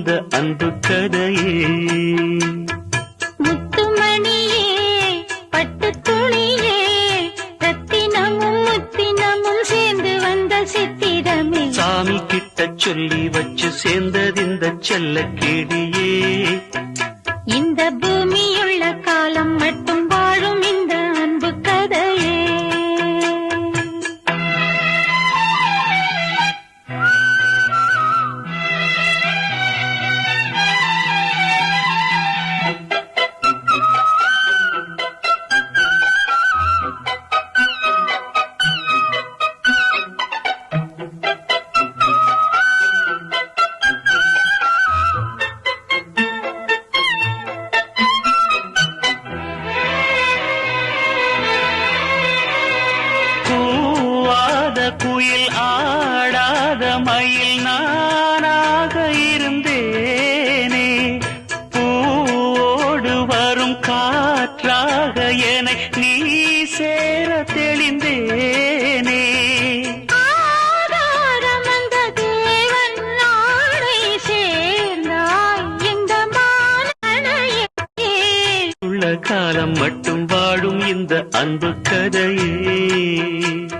வாழும் இந்த அன்பு கதையே முத்துமணியே பட்டு துணியே ரத்தினமும் முத்தினமும் சேர்ந்து வந்த சித்திரமே. சாமி கிட்ட சொல்லி வச்சு சேர்ந்தது இந்த செல்ல கிளியே இந்த பூமியுள்ள காலம் மட்டும் குயில் ஆடாத மயில் நானாக இருந்தேனே. பூவோடு வரும் காற்றாக என நீ சேர தெளிந்தேனே. காலம் மட்டும் வாழும் இந்த அன்பு கதையே.